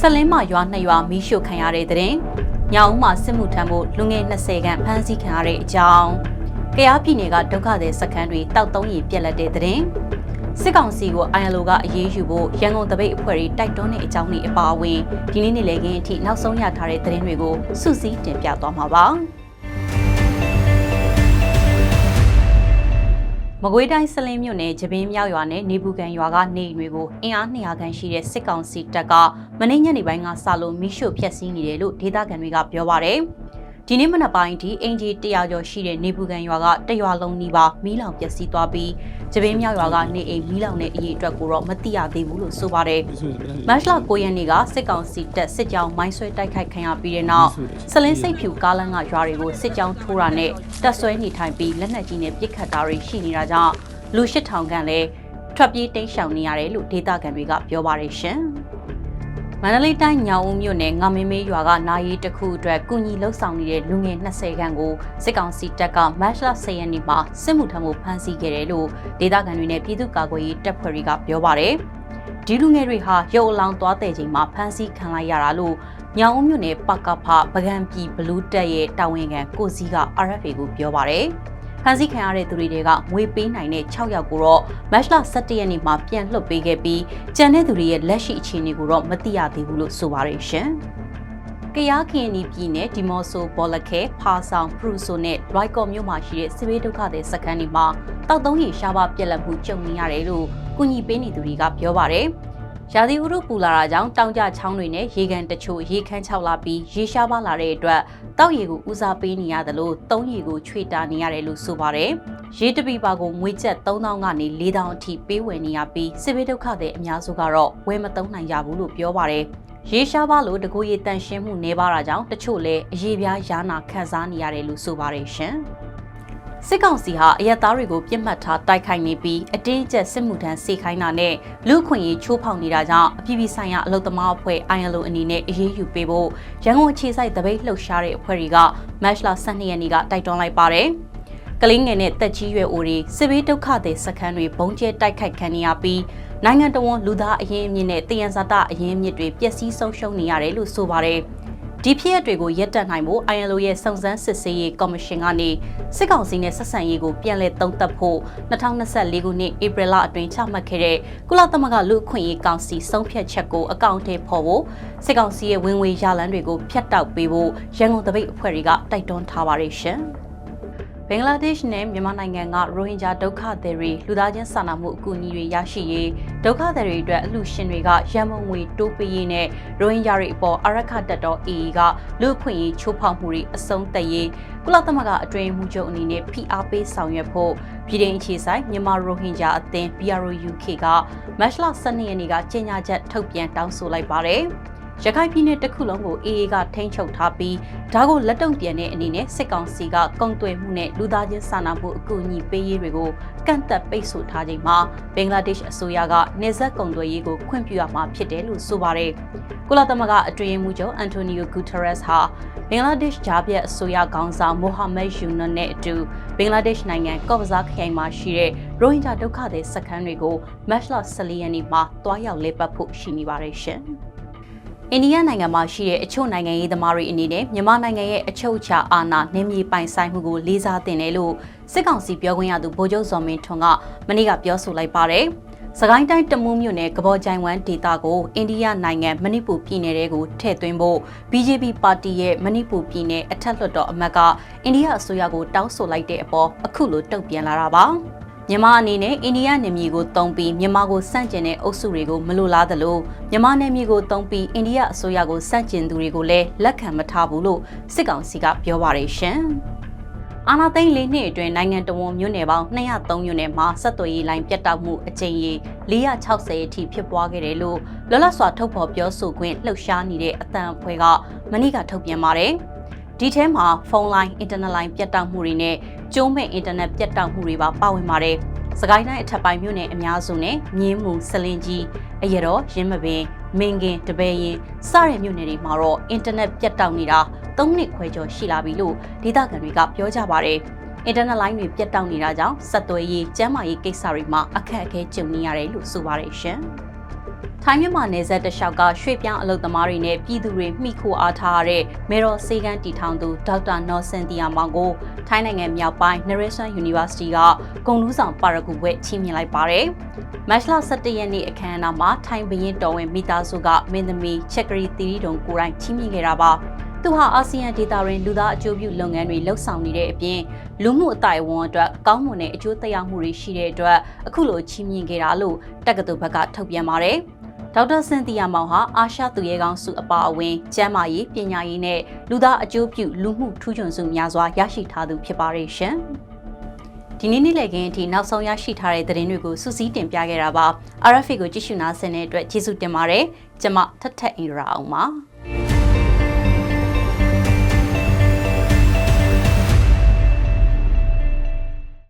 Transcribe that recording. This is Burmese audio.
ဆက်လင်းမရွာနှစ်ရွာမီးရှို့ခံရတဲ့တဲ့ရင်ညောင်ဦးမှာစစ်မှုထမ်းဖို့လူငယ်20ခန့်ဖမ်းဆီးခံရတဲ့အကြောင်းကရားပြည်နယ်ကဒုက္ခသည်စခန်းတွေတောက်သုံးရီပြက်လက်တဲ့တဲ့ရင်စစ်ကောင်စီကို ILO ကအရေးယူဖို့ရန်ကုန်တပိတ်အဖွဲ့တွေတိုက်တွန်းတဲ့အကြောင်းတွေအပါအဝင်ဒီနေ့နေ့လည်ခင်းအထိနောက်ဆုံးရထားတဲ့သတင်းတွေကိုစုစည်းတင်ပြသွားမှာပါ။ မကွေးတိုင်းစလင်းမြို့နယ်ဂျပင်းမြောက်ရွာနဲ့နေပူကန်ရွာကနေအိမ်တွေကိုအင်အား200ခန့်ရှိတဲ့စစ်ကောင်စီတပ်ကမနေ့ညနေပိုင်းကစလို့မိရှို့ဖျက်ဆီးနေတယ်လို့ဒေသခံတွေကပြောပါတယ်။ ဒီနေ့မနက်ပိုင်းဒီအင်ဂျီ100ကျော်ရှိတဲ့နေပူကန်ရွာကတရွာလုံးနီးပါးမီးလောင်ပျက်စီးသွားပြီးဂျပင်းမြောက်ရွာကနေအိမ်မီးလောင်တဲ့အရေးအတွက်ကိုတော့မသိရသေးဘူးလို့ဆိုပါတယ်။မတ်လ9ရက်နေ့ကစစ်ကောင်စီတပ်စစ်ကြောင်းမိုင်းဆွဲတိုက်ခိုက်ခံရပြီးတဲ့နောက်စလင်းစိတ်ဖြူကားလမ်းကရွာတွေကိုစစ်ကြောင်းထိုးတာနဲ့တပ်ဆွဲနေထိုင်ပြီးလက်နက်ကြီးနဲ့ပစ်ခတ်တာတွေရှိနေတာကြောင့်လူ၈ထောင်ခန့်လည်းထွက်ပြေးတိမ်းရှောင်နေရတယ်လို့ဒေသခံတွေကပြောပါတယ်ရှင်။ မန္တလေးတိုင်းညောင်ဦးမြို့နယ်ငမင်းမေးရွာကနာရီတစ်ခုအတွက်ကုညီလှုပ်ဆောင်နေတဲ့လူငယ်20ခန့်ကိုစစ်ကောင်စီတပ်ကမတ်လ10ရက်နေ့မှာစစ်မှုထမ်းမှုဖမ်းဆီးခဲ့တယ်လို့ဒေသခံတွေနဲ့ပြည်သူ့ကာကွယ်ရေးတပ်ဖွဲ့တွေကပြောပါတယ်။ဒီလူငယ်တွေဟာရုပ်အလောင်းသွားတဲ့ချိန်မှာဖမ်းဆီးခံလိုက်ရတာလို့ညောင်ဦးမြို့နယ်ပကဖပကံပြည်ဘလူးတက်ရဲ့တာဝန်ခံကိုစီက RFA ကိုပြောပါတယ်။ ဖမ်းဆီးခံရတဲ့သူတွေကငွေပေးနိုင်တဲ့6ယောက်ကိုတော့မတ်လ17ရက်နေ့မှာပြန်လွှတ်ပေးခဲ့ပြီးကျန်တဲ့သူတွေရဲ့လက်ရှိအခြေအနေကိုတော့မသိရသေးဘူးလို့ဆိုပါတယ်ရှင်။ကရားခင်းနီပြည်နယ်ဒီမော့ဆိုဘော်လခဲဖာဆောင်ဖရူဆိုနဲ့လွိုက်ကော်မြို့မှာရှိတဲ့စစ်ဘေးဒုက္ခသည်စခန်းတွေမှာတောက်သုံးရီရှားပါပြက်လက်မှုကြုံနေရတယ်လို့ကုညီပေးနေသူတွေကပြောပါတယ်။ ရာသီဥတုပူလာတာကြောင့်တောင်ကျချောင်းတွေနဲ့ရေကန်တချို့ရေခမ်းချောက်လာပြီးရေရှားပါလာတဲ့အတွက်တောက်ရေကိုဦးစားပေးနေရတယ်လို့သုံးရေကိုချွေတာနေရတယ်လို့ဆိုပါတယ်။ရေတပိပါကိုငွေကျပ်3000ကနေ4000အထိပေးဝယ်နေရပြီးစစ်ဘေးဒုက္ခတွေအများစုကတော့ဝယ်မသုံးနိုင်ကြဘူးလို့ပြောပါတယ်။ရေရှားပါလို့တကူရေတန်ရှင်းမှုနေပါတာကြောင့်တချို့လည်းအရေးပြားရာနာခံစားနေရတယ်လို့ဆိုပါတယ်ရှင်။ စစ်ကောင်စီဟာအရက်သားတွေကိုပြစ်မှတ်ထားတိုက်ခိုက်နေပြီးအတင်းအကျပ်စစ်မှုထမ်းစေခိုင်းတာနဲ့လူခွင့်ရေးချိုးဖောက်နေတာကြောင့်အပြည်ပြည်ဆိုင်ရာအလုပ်သမားအဖွဲ့ ILO အနေနဲ့အရေးယူပေးဖို့ရန်ကုန်အခြေစိုက်တပိတ်လှုပ်ရှားတဲ့အဖွဲ့တွေကမတ်လ12ရက်နေ့ကတိုက်တွန်းလိုက်ပါတယ်။ကလေးငယ်နဲ့တက်ကြီးရွယ်အိုတွေစစ်ဘေးဒုက္ခသည်စခန်းတွေဘုံကျဲတိုက်ခိုက်ခံနေရပြီးနိုင်ငံတော်ဝန်လူသားအရင်းအမြစ်နဲ့တယံဇာတအရင်းအမြစ်တွေပျက်စီးဆုံးရှုံးနေရတယ်လို့ဆိုပါတယ်။ ဒီဖြစ်ရပ်တွေကိုရပ်တန့်နိုင်ဖို့ ILO ရဲ့စုံစမ်းစစ်ဆေးရေးကော်မရှင်ကနေစစ်ကောင်စီနဲ့ဆက်ဆံရေးကိုပြန်လည်သုံးသပ်ဖို့2024ခုနှစ်ဧပြီလအတွင်းချမှတ်ခဲ့တဲ့ကုလသမဂ္ဂလူ့အခွင့်အရေးကောင်စီဆုံးဖြတ်ချက်ကိုအကောင့်ထဲပေါ်ဖို့စစ်ကောင်စီရဲ့ဝင်ငွေရလန်းတွေကိုဖျက်တောက်ပေးဖို့ရန်ကုန်တပိတ်အဖွဲ့တွေကတိုက်တွန်းထားပါတယ်ရှင်။ ဘင်္ဂလားဒေ့ရှ်နဲ့မြန်မာနိုင်ငံကရိုဟင်ဂျာဒုက္ခသည်တွေလူသားချင်းစာနာမှုအကူအညီတွေရရှိရေးဒုက္ခသည်တွေအတွက်အလှူရှင်တွေကရန်ပုံငွေတိုးပေးရေးနဲ့ရိုဟင်ဂျာတွေအပေါ်အရခတ်တော် AA ကလူ့အခွင့်အရေးချိုးဖောက်မှုတွေအဆုံးသတ်ရေးကုလသမဂ္ဂအတွင်းမှုချုပ်အနေနဲ့ဖိအားပေးဆောင်ရွက်ဖို့ပြည်ထောင်အခြေဆိုင်မြန်မာရိုဟင်ဂျာအသင်း BRUK ကမတ်လ12ရက်နေ့ကကြေညာချက်ထုတ်ပြန်တောင်းဆိုလိုက်ပါတယ်။ ရခိုင်ပြည်နယ်တစ်ခုလုံးကို AA ကထိန်းချုပ်ထားပြီးဒါကိုလက်တုံ့ပြန်တဲ့အနေနဲ့စစ်ကောင်စီကကုံသွယ်မှုနဲ့လူသားချင်းစာနာမှုအကူအညီပေးရေးတွေကိုကန့်သက်ပိတ်ဆို့ထားချိန်မှာဘင်္ဂလားဒေ့ရှ်အစိုးရကနေဆက်ကုံသွယ်ရေးကိုခွင့်ပြုရမှာဖြစ်တယ်လို့ဆိုပါတယ်။ကုလသမဂ္ဂအတွင်းမှုချုပ်အန်တိုနီယိုဂူတာရက်စ်ဟာဘင်္ဂလားဒေ့ရှ်ဂျာပြတ်အစိုးရခေါင်းဆောင်မိုဟာမက်ယူနွန်နဲ့အတူဘင်္ဂလားဒေ့ရှ်နိုင်ငံကော့ဘဇာခရိုင်မှာရှိတဲ့ရိုဟင်ဂျာဒုက္ခသည်စခန်းတွေကိုမတ်လ14ရက်နေ့မှာတွားရောက်လေပတ်ဖို့ရှိနေပါတယ်ရှင်။ အိန္ဒိယနိုင်ငံမှာရှိတဲ့အချို့နိုင်ငံရေးသမားတွေအနေနဲ့မြန်မာနိုင်ငံရဲ့အချုပ်အခြာအာဏာနင်းမြေပိုင်ဆိုင်မှုကိုလေးစားတင်တယ်လို့စစ်ကောင်စီပြောခွင့်ရသူဗိုလ်ချုပ်ဇော်မင်းထွန်းကမနေ့ကပြောဆိုလိုက်ပါတယ်။စကိုင်းတိုင်းတမူးမြို့နယ်ကဘောကြိုင်ဝမ်ဒေသကိုအိန္ဒိယနိုင်ငံမဏိပူပြည်နယ်တဲကိုထည့်သွင်းဖို့ BJP ပါတီရဲ့မဏိပူပြည်နယ်အထက်လွှတ်တော်အမတ်ကအိန္ဒိယအစိုးရကိုတောင်းဆိုလိုက်တဲ့အပေါ်အခုလိုတုံ့ပြန်လာတာပါ။ မြန်မာအနေနဲ့အိန္ဒိယနယ်မြေကိုတုံးပြီးမြန်မာကိုစန့်ကျင်တဲ့အုပ်စုတွေကိုမလိုလားသလိုမြန်မာနယ်မြေကိုတုံးပြီးအိန္ဒိယအစိုးရကိုစန့်ကျင်သူတွေကိုလည်းလက်ခံမထားဘူးလို့စစ်ကောင်စီကပြောပါတယ်ရှင်။အာနာသိန်းလေးနှစ်အတွင်းနိုင်ငံတော်ဝန်မြို့နယ်ပေါင်း203မြို့နယ်မှာဆက်သွယ်ရေးလိုင်းပြတ်တောက်မှုအကြိမ်ရေ460အထိဖြစ်ပွားခဲ့တယ်လို့လောလောဆာထုတ်ဖော်ပြောဆိုခွင့်လှုပ်ရှားနေတဲ့အတန်အဖွဲ့ကမနေ့ကထုတ်ပြန်ပါတယ်။ ဒီထဲမှာဖုန်းလိုင်းအင်တာနက်လိုင်းပြတ်တောက်မှုတွေနဲ့ကျိုးမဲ့အင်တာနက်ပြတ်တောက်မှုတွေပါပါဝင်ပါတယ်။စကိုင်းတိုင်းအထက်ပိုင်းမြို့နယ်အများစုနဲ့မြင်းမူစလင်ကြီးအရတော်ရင်းမပင်မင်ကင်တပယ်ရင်စတဲ့မြို့နယ်တွေမှာတော့အင်တာနက်ပြတ်တောက်နေတာ၃နှစ်ခွဲကျော်ရှိလာပြီလို့ဒေသခံတွေကပြောကြပါတယ်။အင်တာနက်လိုင်းတွေပြတ်တောက်နေတာကြောင့်ဆက်သွယ်ရေးကျန်းမာရေးကိစ္စတွေမှာအခက်အခဲကြုံနေရတယ်လို့ဆိုပါတယ်ရှင်။ ထိုင်းမြန်မာနယ်စပ်တလျှောက်ကရွှေ့ပြောင်းအလုပ်သမားတွေနဲ့ပြည်သူတွေမိခိုအားထားရတဲ့မေတော်စေကန်းတီထောင်သူဒေါက်တာနော်ဆန်တီယာမောင်ကိုထိုင်းနိုင်ငံမြောက်ပိုင်း Naresuan University ကဂုဏ်ထူးဆောင်ပါရဂူဘွဲ့ချီးမြှင့်လိုက်ပါတယ်။မတ်လ17ရက်နေ့အခမ်းအနားမှာထိုင်းဘရင်တော်ဝင်မိသားစုကမင်းသမီးချက်ကရီတီရီတုံကိုယ်တိုင်ချီးမြှင့်ခဲ့တာပါ။သူဟာအာဆီယံဒေသတွင်လူသားအကျိုးပြုလုပ်ငန်းတွေလှုပ်ဆောင်နေတဲ့အပြင်လူမှုအတိုင်းအဝန်အတွက်ကောင်းမွန်တဲ့အကျိုးသက်ရောက်မှုတွေရှိတဲ့အတွက်အခုလိုချီးမြှင့်ခဲ့တာလို့တက္ကသိုလ်ဘက်ကထုတ်ပြန်ပါတယ်။ ဒေါက်တာစင်တီယာမောင်ဟာအာရှသူရဲကောင်းစုအပါအဝင်ကျန်းမာရေးပညာရေးနဲ့လူသားအကျိုးပြုလူမှုထူးချွန်စုများစွာရရှိထားသူဖြစ်ပါတယ်ရှင်။ဒီနေ့နေ့လည်ခင်းအထိနောက်ဆုံးရရှိထားတဲ့သတင်းတွေကိုစူးစီးတင်ပြခဲ့တာပါ။ RFA ကိုကြည့်ရှုနားဆင်တဲ့အတွက်ကျေးဇူးတင်ပါတယ်။ကျွန်မထထအင်ရာအောင်ပါ။